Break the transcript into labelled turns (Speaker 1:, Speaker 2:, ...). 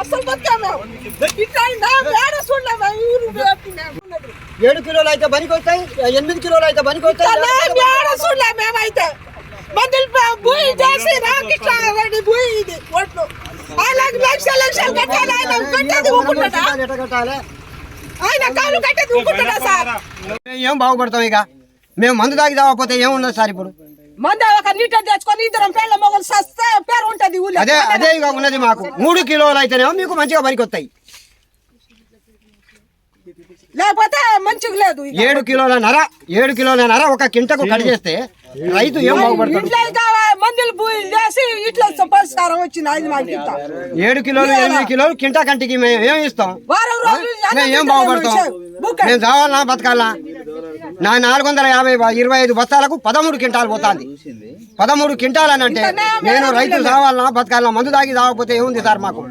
Speaker 1: అసలు బతికాము.
Speaker 2: ఏడు కిలోలు అయితే పనికి వస్తాయి ఎనిమిది కిలోలు అయితే పనికి వస్తాయి
Speaker 1: మేమైతే. మందులు ప- భూమి చేసి రామకృష్ణ రెడ్డి భూమి ఇది ఒట్లు. అలాగే లక్ష లక్షలు కట్టాలి ఆయన కట్టేది
Speaker 2: కట్టాలి
Speaker 1: ఆయన కాలు కట్టేది ఊరుకుంటాడా సార్?
Speaker 2: మేము ఏం బాగుపడతాం ఇక? మేము మందు తాగి తాగకపోతే ఏముండదు సార్ ఇప్పుడు?
Speaker 1: మంద ఒక నీటర్ తెచ్చుకొని ఇద్దరం పేర్ల మొగలు
Speaker 2: అదే అదే ఇక ఉన్నది మాకు. మూడు కిలోలు అయితేనేమో మీకు మంచిగా పనికి వస్తాయి
Speaker 1: లేకపోతే మంచిగా లేదు.
Speaker 2: ఏడు కిలోల నర ఏడు కిలోల నర ఒక కింటకు కట్ చేస్తే రైతు ఏం
Speaker 1: మందులు చేసి ఇట్లా పరిష్కారం వచ్చింది ఐదు
Speaker 2: ఏడు కిలోలు ఎనిమిది కిలోలు కింటా కంటికి మేము ఏం ఇస్తాం? మేము ఏం బాగుపడతాం? మేము చావాలనా బతకాలనా నా నాలుగు వందల యాభై ఇరవై ఐదు బస్తాలకు పదమూడు క్వింటాలు పోతాంది. పదమూడు క్వింటాలు అని అంటే నేను రైతు చావాలనా బతకాలనా మందు తాగి తాగకపోతే ఏముంది సార్ మాకు?